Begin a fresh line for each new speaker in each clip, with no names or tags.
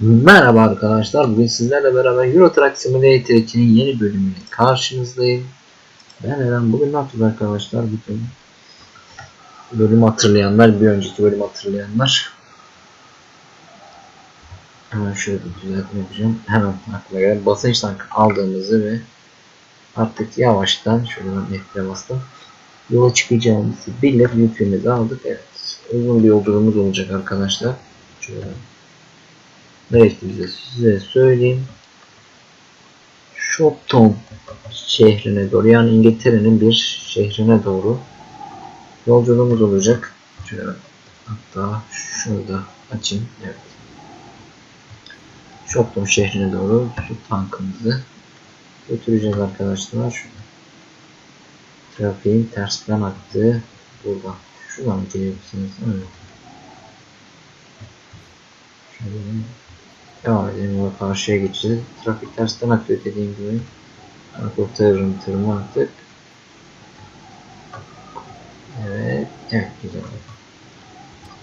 Merhaba arkadaşlar. Bugün sizlerle beraber Euro Truck Simulator 2'nin yeni bölümüyle karşınızdayım. Ben Eren. Bugün ne yapacağız arkadaşlar? Bütün bölüm hatırlayanlar, bir önceki bölüm hatırlayanlar. Hemen şöyle bir düzeltme yapacağım. Hemen aklıma gelen basınç tank aldığımızı ve artık yavaştan şöyle ben F'e bastım. Yola çıkacağımızı bilip yükümüzü aldık. Evet. Uzun bir yolculuğumuz olacak arkadaşlar. Şöyle Gittiğimizi size söyleyeyim. Shopton şehrine doğru yani İngiltere'nin bir şehrine doğru yolculuğumuz olacak. Şöyle hatta şurada açayım. Evet. Shopton şehrine doğru su tankımızı götüreceğiz arkadaşlar. Şu trafiğin tersten aktığı burada. Şuradan gidebilirsiniz. Evet. Şöyle Devam edelim yola karşıya geçeceğiz. Trafik tersten akıyor dediğim gibi. Kurtarırım tırımı artık. Evet. Evet güzel.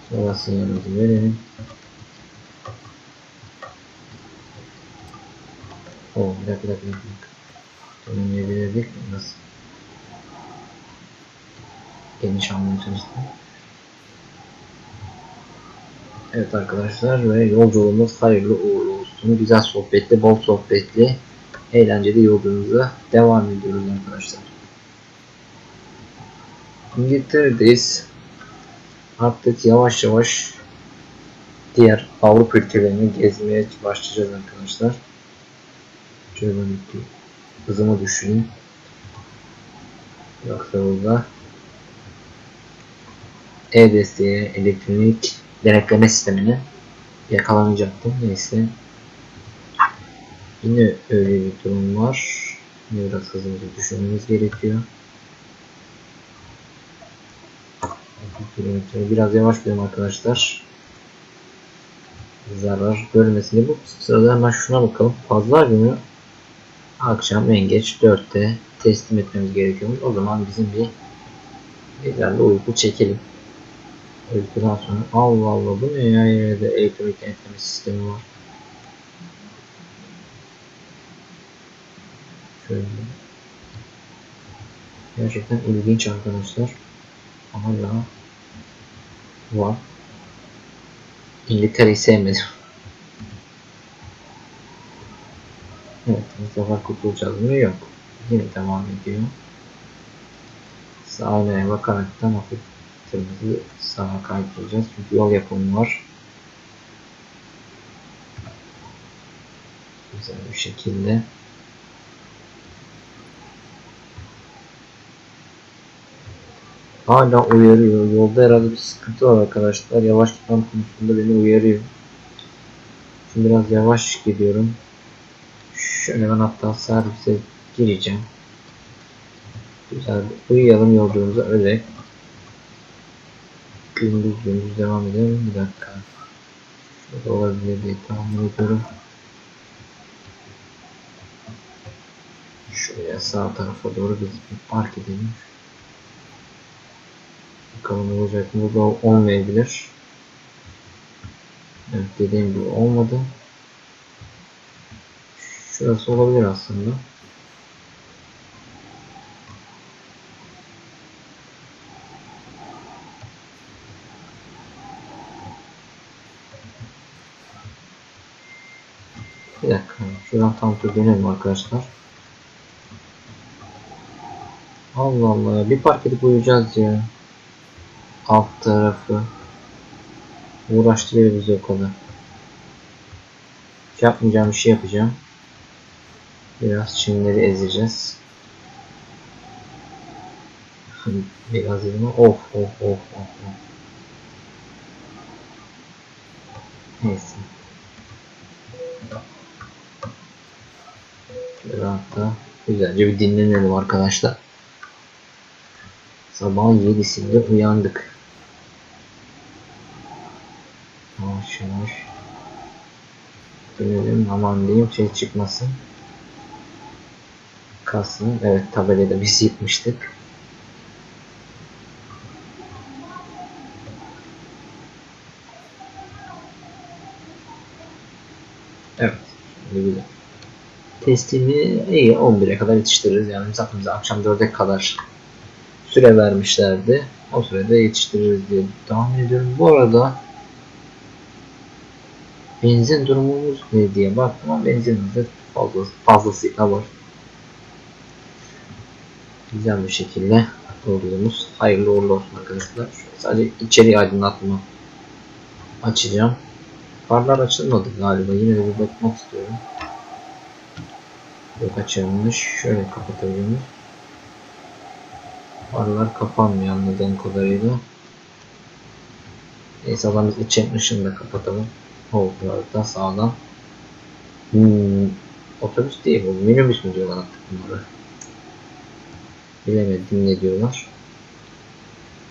Sonra sinyalimizi verelim. Bir dakika bir dakika. bir dakika. Dönemeyebilirdik. Nasıl? Geniş almaya çalıştım. Evet arkadaşlar ve yolculuğumuz hayırlı uğurlu olsun. Güzel sohbetli, bol sohbetli, eğlenceli yolculuğumuza devam ediyoruz arkadaşlar. İngiltere'deyiz. Artık yavaş yavaş diğer Avrupa ülkelerini gezmeye başlayacağız arkadaşlar. Şöyle ben bir hızımı düşüreyim. Yoksa burada e-desteği, elektronik denetleme sistemini yakalanacaktım. Neyse. Yine öyle bir durum var. Yine biraz hızımızı düşürmemiz gerekiyor. Biraz yavaş gidiyorum arkadaşlar. Zarar görmesini bu sırada hemen şuna bakalım. Pazar günü akşam en geç 4'te teslim etmemiz gerekiyormuş. O zaman bizim bir bir uyku çekelim. Öldükten Allah Allah bu ne ya yerde elektronik denetleme sistemi var. Şöyle. Gerçekten ilginç arkadaşlar. Hala var. İngiltere'yi sevmedim. Evet bu sefer kurtulacağız mı? Yok. Yine devam ediyor. Sağ aynaya bakaraktan hafif kırmızı sağa kaydıracağız. Çünkü yol yapımı var. Güzel bir şekilde. Hala uyarıyor. Yolda herhalde bir sıkıntı var arkadaşlar. Yavaş gitmem konusunda beni uyarıyor. Şimdi biraz yavaş gidiyorum. Şöyle ben hatta servise gireceğim. Güzel. Uyuyalım yolculuğumuza öyle gündüz gündüz devam edelim. Bir dakika. Şurada olabilir diye tahmin ediyorum. Şuraya sağ tarafa doğru biz bir park edelim. Bakalım olacak mı? Bu da olmayabilir. Evet dediğim gibi olmadı. Şurası olabilir aslında. Bir dakika. Şuradan tam tur dönelim arkadaşlar. Allah Allah. Bir park edip uyuyacağız ya. Alt tarafı. Uğraştırıyor bizi o kadar. Hiç yapmayacağım bir şey yapacağım. Biraz çimleri ezeceğiz. Biraz. Of of of of of. Neyse. Hatta güzelce bir dinlenelim arkadaşlar. Sabahın 7'sinde uyandık. Yavaş yavaş. Dönelim aman diyeyim şey çıkmasın. Kalsın. Evet tabelayı da biz yıkmıştık. Evet. Şimdi güzel. Testini iyi 11'e kadar yetiştiririz. Yani zaten bize akşam 4'e kadar süre vermişlerdi. O sürede yetiştiririz diye tahmin ediyorum. Bu arada benzin durumumuz ne diye baktım ama benzinimizde fazla, fazlasıyla var. Güzel bir şekilde yolculuğumuz hayırlı uğurlu olsun arkadaşlar. Şöyle sadece içeri aydınlatma açacağım. Farlar açılmadı galiba. Yine de bir bakmak istiyorum. Yok açılmış. Şöyle kapatabiliriz. Farlar kapanmıyor anladığım kadarıyla. Neyse adam biz içen ışığını da kapatalım. Koltuklarda sağdan. Hmm, otobüs değil bu. Minibüs mü diyorlar artık bunları. Bilemedim ne diyorlar.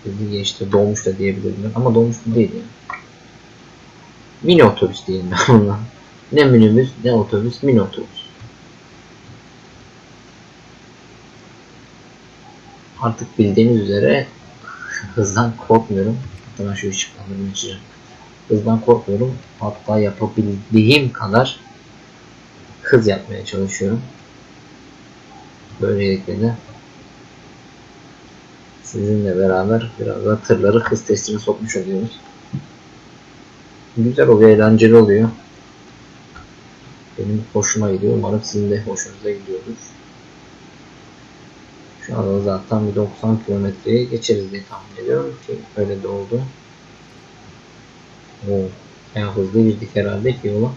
Dedi işte dolmuş da diyebilirim ama dolmuş mu değil yani. Mini otobüs diyelim ben buna. Ne minibüs ne otobüs mini otobüs. Artık bildiğiniz üzere hızdan korkmuyorum. Hatta şu ışıklandırmayı açacağım. Hızdan korkmuyorum. Hatta yapabildiğim kadar hız yapmaya çalışıyorum. Böylelikle de sizinle beraber biraz da tırları hız testine sokmuş oluyoruz. Güzel oluyor, eğlenceli oluyor. Benim hoşuma gidiyor. Umarım sizin de hoşunuza gidiyordur. Şu anda zaten bir 90 kilometreye geçeriz diye tahmin ediyorum ki öyle de oldu. Oo, bayağı hızlı girdik herhalde ki yola.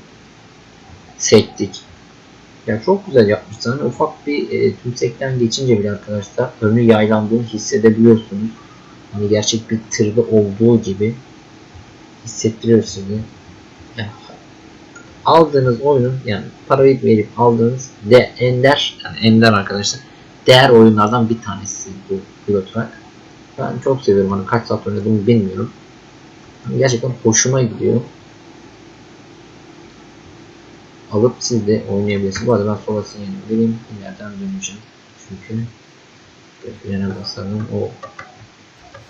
Sektik. Ya çok güzel yapmışlar. Hani ufak bir e, tümsekten geçince bile arkadaşlar önü yaylandığını hissedebiliyorsunuz. Hani gerçek bir tırda olduğu gibi hissettiriyor sizi. Aldığınız oyunun yani parayı verip aldığınız de ender yani ender arkadaşlar değer oyunlardan bir tanesi bu Euro Truck. Ben çok seviyorum. Hani kaç saat oynadığımı bilmiyorum. Yani gerçekten hoşuma gidiyor. Alıp siz de oynayabilirsiniz. Bu arada ben sola sinyali vereyim. İleriden döneceğim. Çünkü frene basalım. O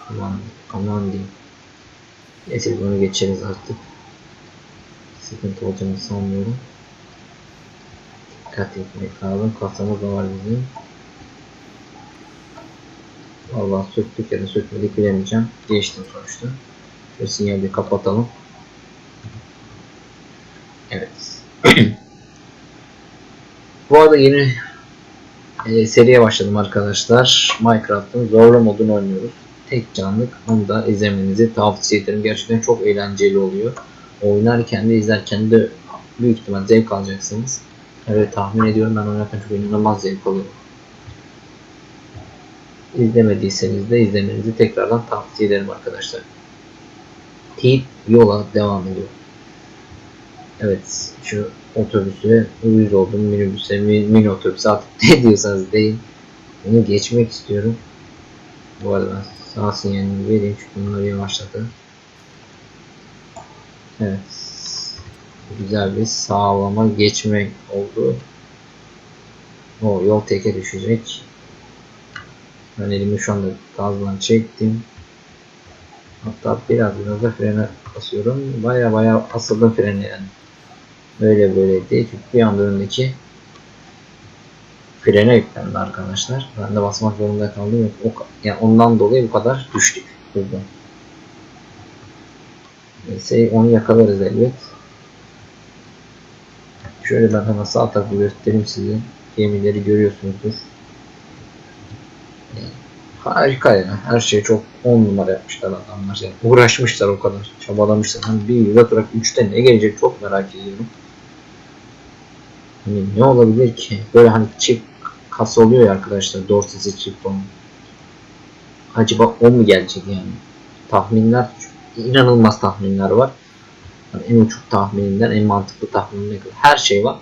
aman aman diyeyim. Neyse biz onu geçeriz artık. Sıkıntı olacağını sanmıyorum. Dikkat etmek lazım. Kasamız da var bizim. Vallahi söktük ya da sökmedik bilemeyeceğim. Geçtim sonuçta. Şu sinyali kapatalım. Evet. Bu arada yeni e, seriye başladım arkadaşlar. Minecraft'ın zorlu modunu oynuyoruz. Tek canlık. Onu da izlemenizi tavsiye ederim. Gerçekten çok eğlenceli oluyor. Oynarken de izlerken de büyük ihtimal zevk alacaksınız. Evet tahmin ediyorum ben oynarken çok inanılmaz zevk alıyorum. İzlemediyseniz de izlemenizi tekrardan tavsiye ederim arkadaşlar. Tip yola devam ediyor. Evet şu otobüse uyuz oldum minibüse mini otobüse artık ne diyorsanız deyin. Bunu geçmek istiyorum. Bu arada sağ sinyalini vereyim çünkü bunları yavaşladı. Evet. Güzel bir sağlama geçme oldu. O yol teke düşecek. Ben elimi şu anda gazdan çektim. Hatta biraz biraz da frene basıyorum. Baya baya asıldım frene yani. Böyle böyle değil. Çünkü bir anda önündeki frene yüklendi arkadaşlar. Ben de basmak zorunda kaldım. O, yani ondan dolayı bu kadar düştük hızdan. Neyse onu yakalarız elbet. Şöyle ben hemen sağ tarafı göstereyim size. Gemileri görüyorsunuzdur. Harika ya. Her şey çok 10 numara yapmışlar adamlar. Yani uğraşmışlar o kadar. Çabalamışlar. Hani bir Euro Truck 3'te ne gelecek çok merak ediyorum. Hani ne olabilir ki? Böyle hani çift kasa oluyor ya arkadaşlar. Dorsesi çift onun. Acaba o mu gelecek yani? Tahminler inanılmaz tahminler var. Yani en uçuk tahmininden en mantıklı tahminine kadar her şey var.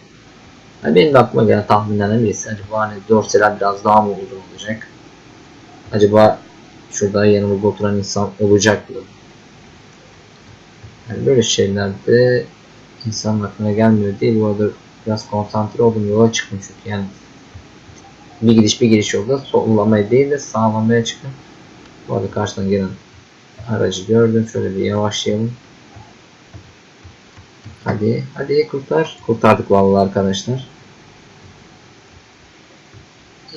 Yani benim de aklıma gelen tahminlerden birisi. Acaba hani dorseler biraz daha mı uzun olacak? Acaba şurada yanımızda oturan insan olacak mı? Yani böyle şeylerde insanın aklına gelmiyor değil. Bu arada biraz konsantre oldum yola çıktım çünkü yani bir gidiş bir giriş yolda sollamaya değil de sağlamaya çıktım. Bu arada karşıdan gelen aracı gördüm. Şöyle bir yavaşlayalım. Hadi, hadi kurtar. Kurtardık vallahi arkadaşlar.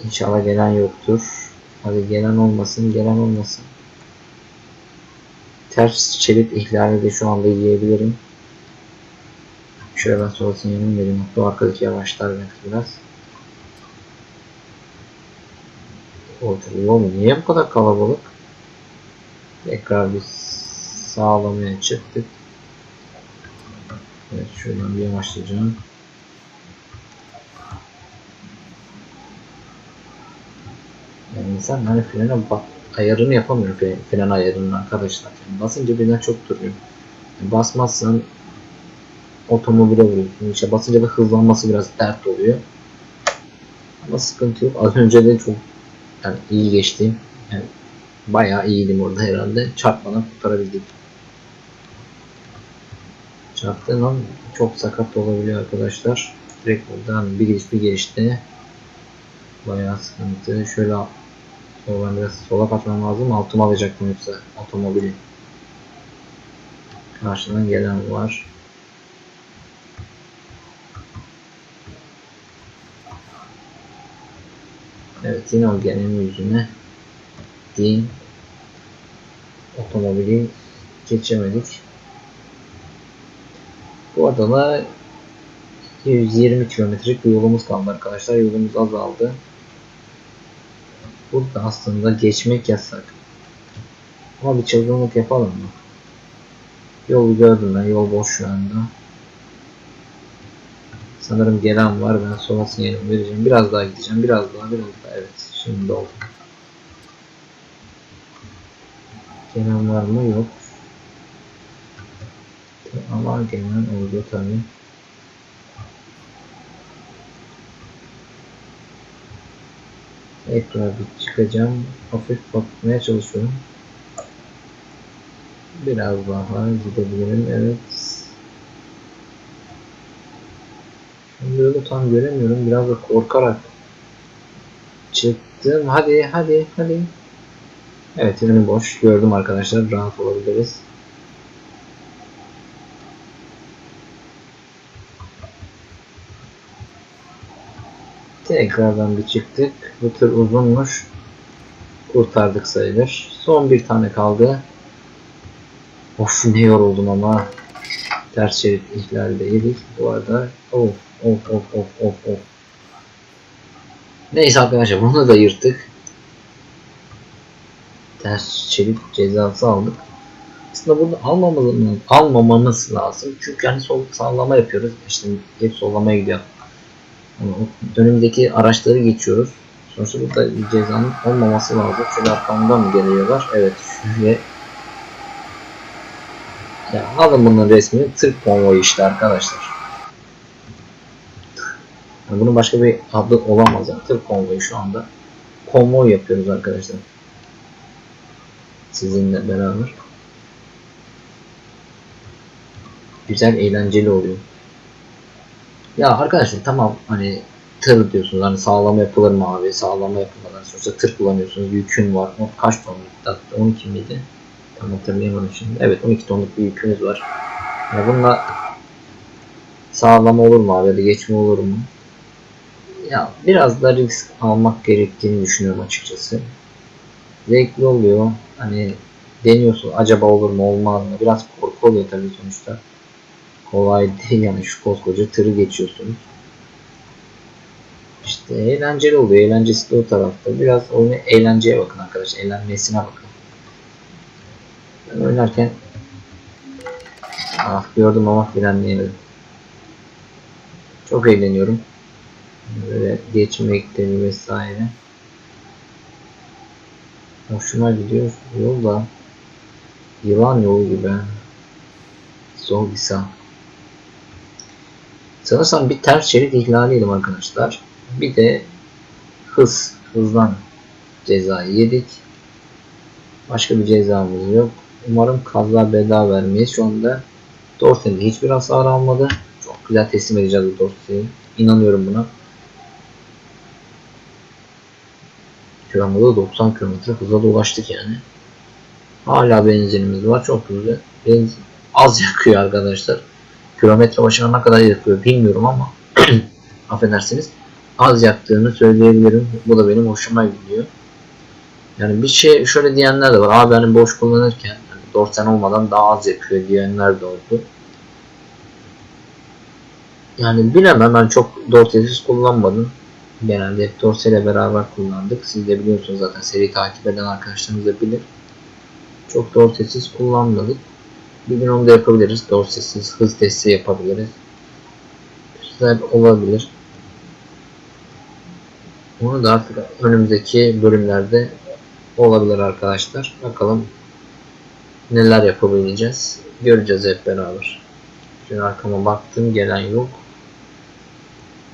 İnşallah gelen yoktur. Hadi gelen olmasın, gelen olmasın. Ters şerit ihlali de şu anda yiyebilirim. Şöyle ben sol sinyalimi vereyim. Bu arkadaki yavaşlar belki biraz. Orta yol mu? Niye bu kadar kalabalık? Tekrar bir sağlamaya çıktık. Evet şuradan bir yavaşlayacağım. Yani insan hani frene bak ayarını yapamıyor fren, ayarını arkadaşlar. Yani basınca birden çok duruyor. Yani basmazsan otomobile vuruyorsun. İşte basınca da hızlanması biraz dert oluyor. Ama sıkıntı yok. Az önce de çok yani iyi geçtim. Yani bayağı iyiydim orada herhalde. Çarpmadan kurtarabildik. Çarptığın an çok sakat olabiliyor arkadaşlar. Direkt buradan bir giriş bir gelişte bayağı sıkıntı. Şöyle oradan biraz sola kaçmam lazım. Altıma alacaktım yoksa otomobili. Karşıdan gelen var. Evet yine o gelenin yüzüne din otomobili geçemedik. Bu arada da 120 kilometrelik bir yolumuz kaldı arkadaşlar. Yolumuz azaldı. Burada aslında geçmek yasak. Ama bir çılgınlık yapalım mı? Yolu gördüm ben. Yol boş şu anda. Sanırım gelen var. Ben sola sinyalimi vereceğim. Biraz daha gideceğim. Biraz daha, biraz daha. Evet. Şimdi oldu. Gelen var mı? Yok. Ama gelen oldu tabii. Tekrar bir çıkacağım. Hafif bakmaya çalışıyorum. Biraz daha gidebilirim. Evet. Şimdi yolu tam göremiyorum. Biraz da korkarak çıktım. Hadi hadi hadi. Evet önü boş. Gördüm arkadaşlar. Rahat olabiliriz. Tekrardan bir çıktık. Bu tır uzunmuş. Kurtardık sayılır. Son bir tane kaldı. Of ne yoruldum ama. Ters şerit ihlali de yedik. Bu arada of of of of of of. Neyse arkadaşlar bunu da yırttık. Ters şerit cezası aldık. Aslında bunu almamamız, almamamız lazım. Çünkü hani sol sallama yapıyoruz. İşte hep sollamaya gidiyor. Önümüzdeki araçları geçiyoruz. Sonuçta burada bir cezanın olmaması lazım. Şöyle arkamdan mı geliyorlar? Evet. Şöyle ya alın bunun resmini tır konvoyu işte arkadaşlar. Yani bunun başka bir adı olamaz yani tır konvoyu şu anda. Konvoy yapıyoruz arkadaşlar. Sizinle beraber. Güzel eğlenceli oluyor. Ya arkadaşlar tamam hani tır diyorsunuz hani sağlama yapılır mı abi? Sağlama yapılmadan sonuçta tır kullanıyorsunuz yükün var. O kaç tonluk? Hatta 12 miydi? Tam hatırlayamadım şimdi. Evet 12 tonluk bir yükünüz var. Ya bununla sağlama olur mu abi? Ya da geçme olur mu? Ya biraz da risk almak gerektiğini düşünüyorum açıkçası. Zevkli oluyor. Hani deniyorsun acaba olur mu olmaz mı? Biraz korku oluyor tabii sonuçta kolay değil yani şu koskoca tırı geçiyorsunuz. İşte eğlenceli oluyor. Eğlencesi de o tarafta. Biraz oyunu eğlenceye bakın arkadaşlar. Eğlenmesine bakın. Ben oynarken ah gördüm ama frenleyemedim. Çok eğleniyorum. Böyle geçmekte vesaire. Hoşuma gidiyor. Yol da yılan yolu gibi. Zor bir sağ. Sanırsam bir ters şerit ihlaliydim arkadaşlar. Bir de hız, hızdan cezayı yedik. Başka bir cezamız yok. Umarım kaza beda vermeyiz. Şu anda Dorsen'de hiçbir hasar almadı. Çok güzel teslim edeceğiz bu Dorsen'i. İnanıyorum buna. Da 90 km hıza da ulaştık yani. Hala benzinimiz var. Çok güzel. Benzin az yakıyor arkadaşlar. Kilometre başına ne kadar yakıyor bilmiyorum ama affedersiniz az yaktığını söyleyebilirim. Bu da benim hoşuma gidiyor. Yani bir şey şöyle diyenler de var. Abi hani boş kullanırken hani dorsen olmadan daha az yakıyor diyenler de oldu. Yani bilemem ben çok dorsesiz kullanmadım. Genelde hep dorse ile beraber kullandık. Siz de biliyorsunuz zaten seri takip eden arkadaşlarımız da bilir. Çok dorsesiz kullanmadık. Bir gün onu da yapabiliriz. Dorsesiz hız testi yapabiliriz. Güzel olabilir. Onu da artık önümüzdeki bölümlerde olabilir arkadaşlar. Bakalım neler yapabileceğiz. Göreceğiz hep beraber. Şimdi arkama baktım gelen yok.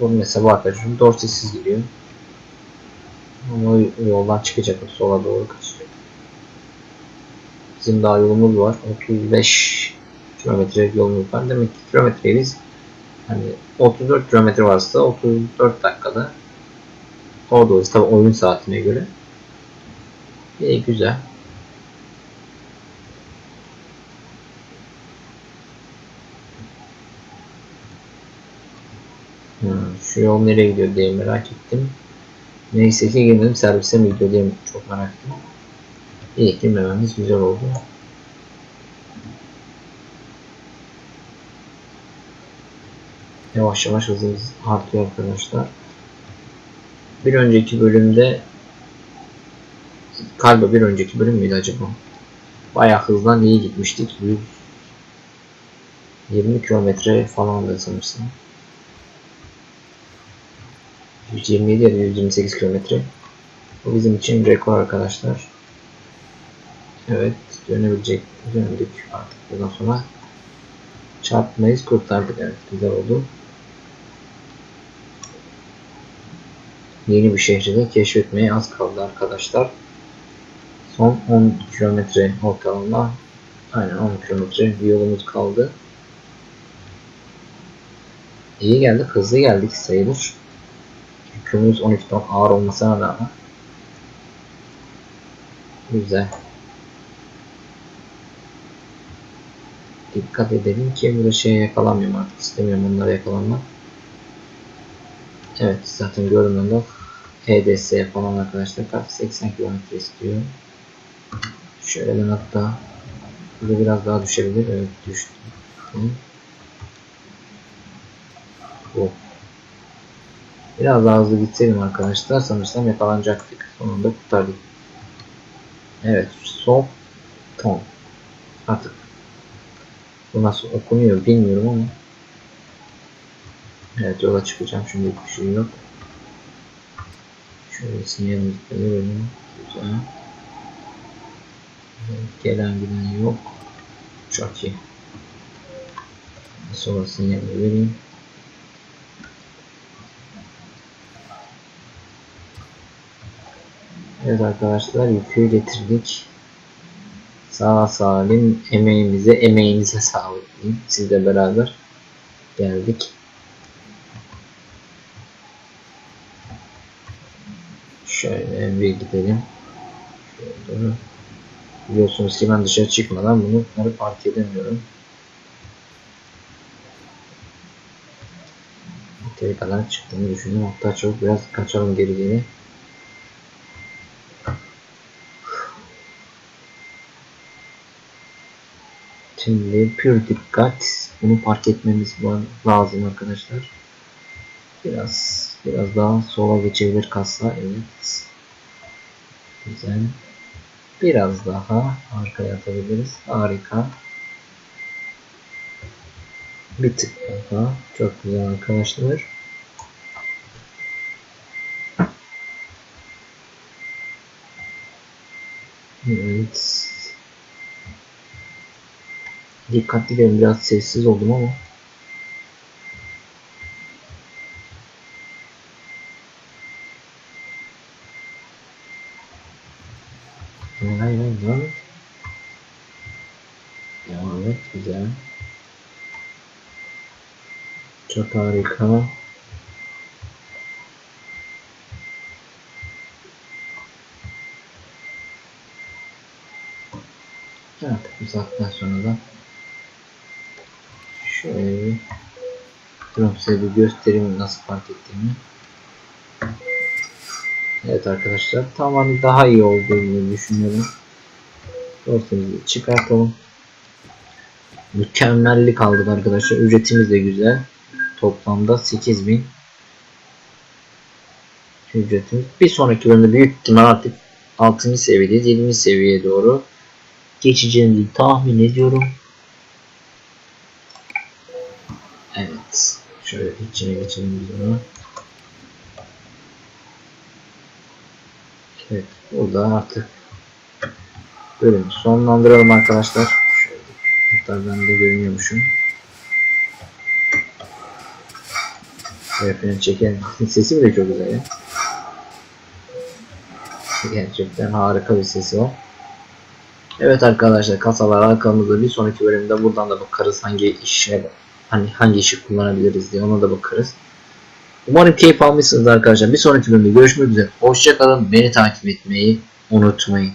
Bu mesela bu arkadaşım dorsesiz gidiyor. Ama yoldan çıkacak sola doğru kaçacak. Bizim daha yolumuz var. 35 kilometre yolumuz var. Demek ki kilometreyi biz hani 34 kilometre varsa 34 dakikada orada oluruz. Tabi oyun saatine göre. İyi güzel. Hmm, şu yol nereye gidiyor diye merak ettim. Neyse ki girmedim servise mi gidiyor diye çok merak ettim. İyi girmememiz güzel oldu. Yavaş yavaş hızımız artıyor arkadaşlar. Bir önceki bölümde galiba bir önceki bölüm müydü acaba? Bayağı hızdan iyi gitmiştik. 120 kilometre falan da sanırsam. 127 ya da 128 kilometre. Bu bizim için rekor arkadaşlar. Evet dönebilecek döndük artık bundan sonra çarpmayız kurtardık evet güzel oldu. Yeni bir şehri de keşfetmeye az kaldı arkadaşlar. Son 10 kilometre ortalama aynen 10 kilometre bir yolumuz kaldı. İyi geldik hızlı geldik sayılır. Yükümüz 12 ton ağır olmasına rağmen güzel. Dikkat edelim ki burada şeye yakalanmayayım artık istemiyorum onlara yakalanmak. Evet zaten görünümde EDS falan arkadaşlar kaç 80 km istiyor. Şöyle ben hatta burada biraz daha düşebilir. Evet düştü. Bu. Biraz daha hızlı gitseydim arkadaşlar sanırsam yakalanacaktık. Sonunda kurtardık. Evet sol ton. Artık bu nasıl okunuyor bilmiyorum ama Evet yola çıkacağım şimdi bir şey yok. Şöyle sinyalimizde verelim. Güzel. Gelen giden yok. Çok iyi. Sonra sinyali vereyim. Evet arkadaşlar yükü getirdik. Sağ salim emeğimize emeğinize sağlık diyeyim. Sizle beraber geldik. Şöyle bir gidelim. Şöyle. Biliyorsunuz ki ben dışarı çıkmadan bunları fark edemiyorum. Yeteri kadar çıktığını düşünüyorum. Hatta çok biraz kaçalım geri geri. Şimdi pür dikkat. Bunu fark etmemiz lazım arkadaşlar. Biraz biraz daha sola geçebilir kasa. Evet. Güzel. Biraz daha arkaya atabiliriz. Harika. Bir tık daha. Çok güzel arkadaşlar. Evet. Dikkatli gelin biraz sessiz oldum ama Hayır hayır güzel. Çok harika. Artık bu saatten sonra da Şöyle Durun size bir göstereyim nasıl fark ettiğimi. Evet arkadaşlar tamam daha iyi olduğunu düşünüyorum. Dosyamızı çıkartalım. Mükemmellik aldık arkadaşlar. Ücretimiz de güzel. Toplamda 8000 ücretimiz. Bir sonraki bölümde büyük ihtimal artık 6. seviyedeyiz. 7. seviyeye doğru geçeceğimizi tahmin ediyorum. Evet. Şöyle içine geçelim biz bunu. Evet. Burada artık bölümü sonlandıralım arkadaşlar. Şöyle, hatta ben de görünüyormuşum. Evet, çekelim. Sesi bile çok güzel ya. Gerçekten harika bir sesi var. Evet arkadaşlar kasalar arkamızda bir sonraki bölümde buradan da bakarız hangi işe hani hangi işi kullanabiliriz diye ona da bakarız. Umarım keyif almışsınız arkadaşlar. Bir sonraki bölümde görüşmek üzere. Hoşçakalın. Beni takip etmeyi unutmayın.